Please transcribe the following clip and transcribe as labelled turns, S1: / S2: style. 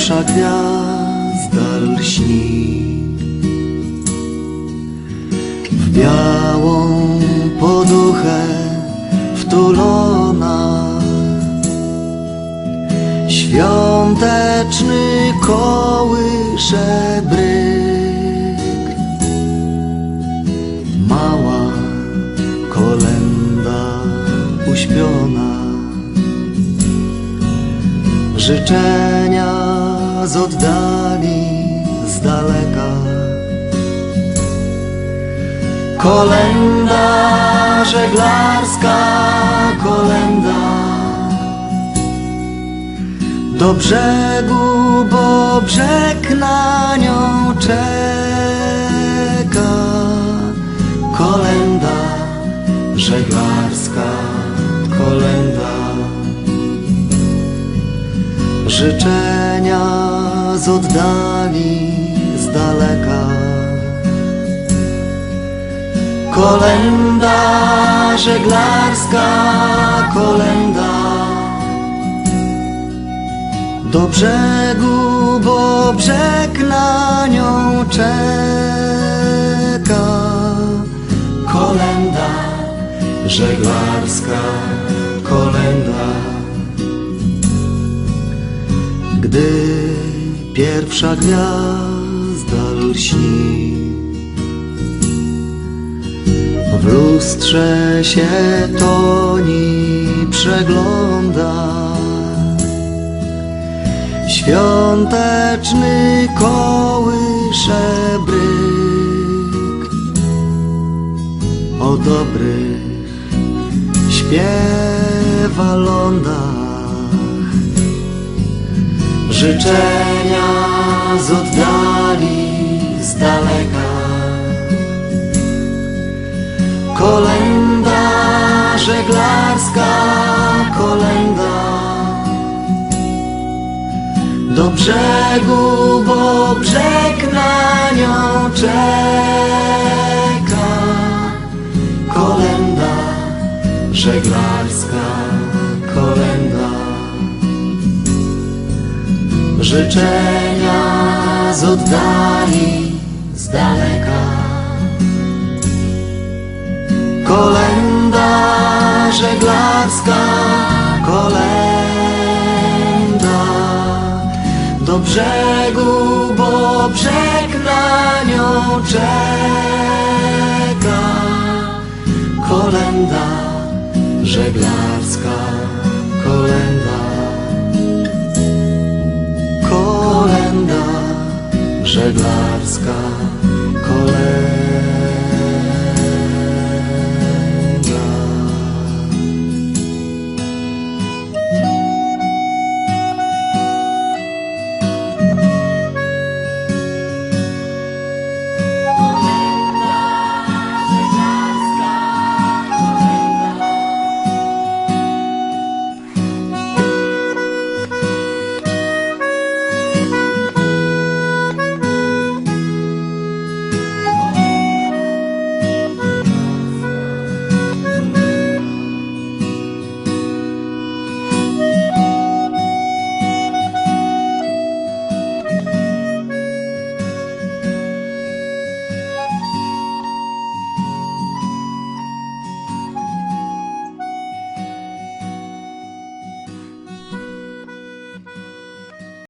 S1: pierwsza gwiazda lśni. W białą poduchę wtulona. Świąteczny kołysze bryk Mała kolenda uśpiona. Życzenia z oddali, z daleka. Kolenda żeglarska, kolenda. Do brzegu, bo brzeg na nią czeka. Kolenda żeglarska, kolenda z oddali, z daleka. Kolenda żeglarska, kolenda do brzegu, bo brzeg na nią czeka. Kolenda żeglarska, kolenda. Gdy pierwsza gwiazda lśni W lustrze się toni przegląda. Świąteczny kołysze bryk O dobrych śpiewa Życzenia z oddali, z daleka. Kolenda żeglarska, kolenda. Do brzegu, bo brzeg na nią czeka. Kolenda żeglarska, życzenia z oddali, z daleka. Kolenda żeglarska, kolenda do brzegu, bo brzeg na nią czeka. Kolenda żeglarska, żeglarska